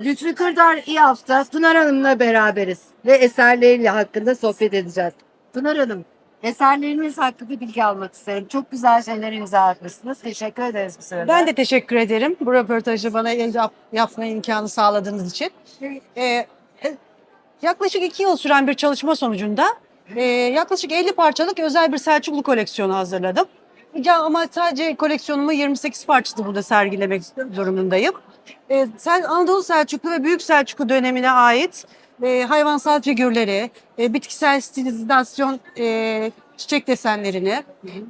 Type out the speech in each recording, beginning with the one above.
Lütfü Kırdar iyi hafta Pınar Hanım'la beraberiz ve eserleriyle hakkında sohbet edeceğiz. Pınar Hanım, eserleriniz hakkında bilgi almak isterim. Çok güzel şeyler imza atmışsınız. Teşekkür ederiz bu sırada. Ben de teşekkür ederim bu röportajı bana yap- yapma imkanı sağladığınız için. Ee, e, yaklaşık iki yıl süren bir çalışma sonucunda e, yaklaşık 50 parçalık özel bir Selçuklu koleksiyonu hazırladım. Ya ama sadece koleksiyonumu 28 parçası burada sergilemek durumundayım. E, sen Anadolu Selçuklu ve Büyük Selçuklu dönemine ait e, hayvansal figürleri, e, bitkisel stilizasyon e, çiçek desenlerini,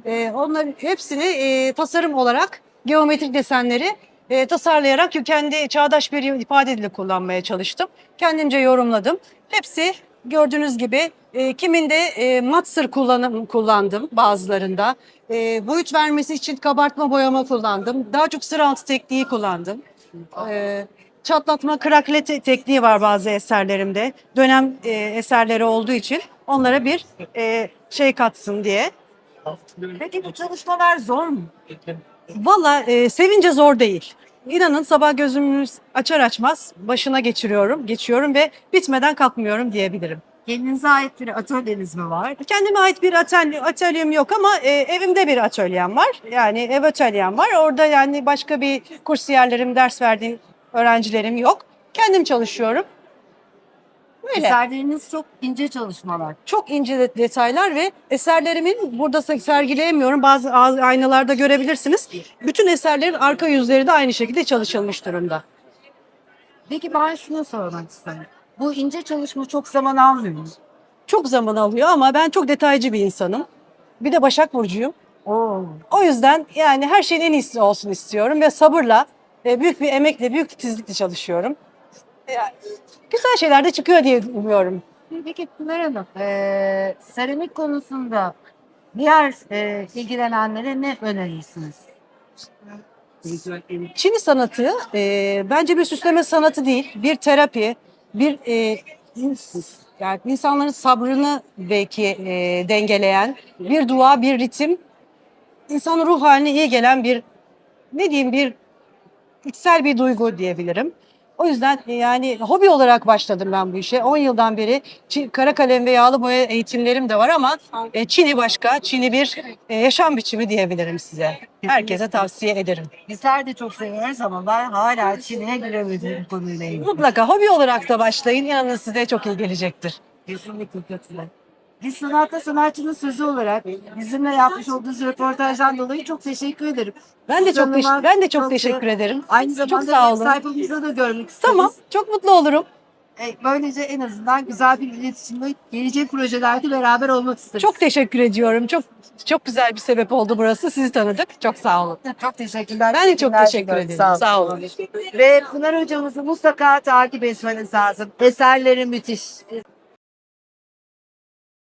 e, onların hepsini e, tasarım olarak geometrik desenleri e, tasarlayarak kendi çağdaş bir ifade dili kullanmaya çalıştım. Kendimce yorumladım. Hepsi gördüğünüz gibi e, kiminde e, mat sır kullanım, kullandım bazılarında. E, boyut vermesi için kabartma boyama kullandım. Daha çok sıra tekniği kullandım. E, çatlatma krakle te- tekniği var bazı eserlerimde. Dönem e, eserleri olduğu için onlara bir e, şey katsın diye. Peki bu çalışmalar zor mu? Valla e, sevince zor değil. İnanın sabah gözümü açar açmaz başına geçiriyorum, geçiyorum ve bitmeden kalkmıyorum diyebilirim. Kendinize ait bir atölyeniz mi var? Kendime ait bir atölye, atölyem yok ama e, evimde bir atölyem var. Yani ev atölyem var. Orada yani başka bir kursiyerlerim, ders verdiğim öğrencilerim yok. Kendim çalışıyorum. Böyle. Eserleriniz çok ince çalışmalar. Çok ince de- detaylar ve eserlerimin burada se- sergileyemiyorum. Bazı a- aynalarda görebilirsiniz. Bütün eserlerin arka yüzleri de aynı şekilde çalışılmış durumda. Peki ben şunu sormak isterim. Bu ince çalışma çok zaman almıyor mu? Çok zaman alıyor ama ben çok detaycı bir insanım. Bir de Başak Burcu'yum. Oo. O yüzden yani her şeyin en iyisi olsun istiyorum ve sabırla, ve büyük bir emekle, büyük titizlikle çalışıyorum. Yani güzel şeyler de çıkıyor diye umuyorum. Peki Pınar Hanım, eee, seramik konusunda diğer eee, ilgilenenlere ne önerirsiniz? Çini sanatı e, bence bir süsleme sanatı değil, bir terapi, bir e, yani insanların sabrını belki e, dengeleyen bir dua, bir ritim, insanın ruh haline iyi gelen bir ne diyeyim bir içsel bir duygu diyebilirim. O yüzden e, yani hobi olarak başladım ben bu işe. 10 yıldan beri Çin- kara kalem ve yağlı boya eğitimlerim de var ama e, Çin'i başka, Çin'i bir e, yaşam biçimi diyebilirim size. Herkese tavsiye ederim. Bizler de çok seviyoruz ama ben hala Çin'e giremedim bu konuyla ilgili. Mutlaka hobi olarak da başlayın. İnanın size çok iyi gelecektir. Kesinlikle katılıyorum. Biz sanatta sanatçının sözü olarak bizimle yapmış olduğunuz röportajdan dolayı çok teşekkür ederim. Ben de çok teş- ben de çok teşekkür ederim. Aynı zamanda Çok sağ olun. sayfamızda da görmek isteriz. Tamam, çok mutlu olurum. E, Böylece en azından güzel bir iletişimle gelecek projelerde beraber olmak isteriz. Çok teşekkür ediyorum. Çok çok güzel bir sebep oldu burası. Sizi tanıdık. Çok sağ olun. çok teşekkürler. Ben de çok Teşekkürler teşekkür diliyorum. ederim. Sağ olun. Sağ olun. Ve Pınar hocamızı mutlaka takip etmeniz lazım. Eserleri müthiş.